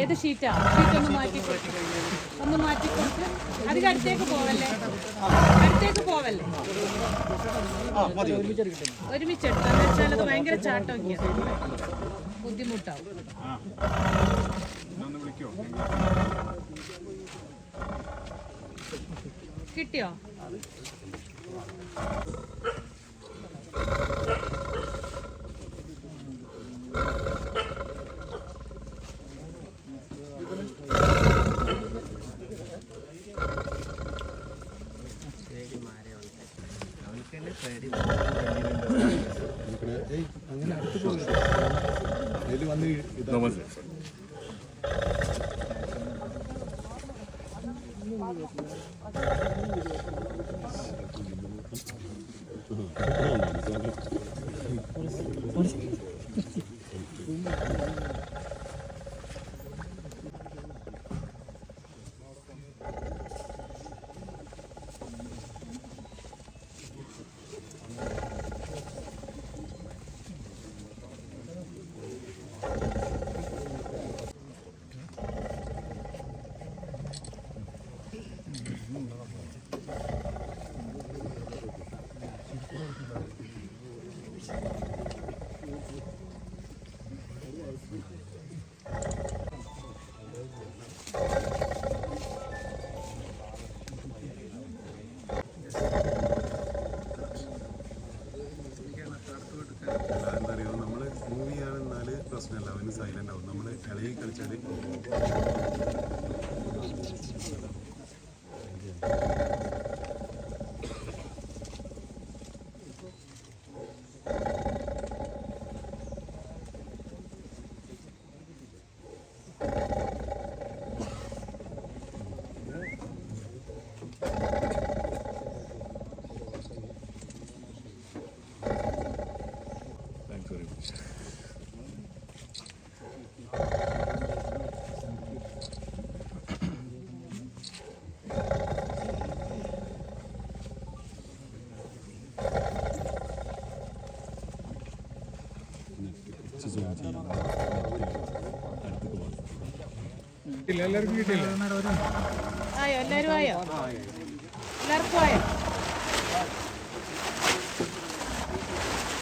ഏത് ഷീറ്റാ? ഷീറ്റ് ഒന്ന് മാറ്റി ഒന്ന് മാറ്റി കൊടുത്ത് അധികം അടുത്തേക്ക് പോവല്ലേ? അടുത്തേക്ക് പോവല്ലേ? ഒരുമിച്ച് എടുക്കാന്ന് വെച്ചാൽ അത് ഭയങ്കര ചാട്ടമൊക്കെയാണ് ബുദ്ധിമുട്ടാവും. കിട്ടിയോ? അങ്ങനെ അടുത്ത് പോകുന്നത് അതിൽ വന്ന് ഇതാ പ്രശ്നമല്ല. അവന് സൈലന്റ് ആവും. നമ്മൾ ഇളകി കളിച്ചാൽ Ben görebilirim. താങ്ക്സ് എല്ലാവർക്കും കിട്ടിയില്ല. ആയോ? എല്ലാവരും ആയോ? എല്ലാവർക്കും ആയോ?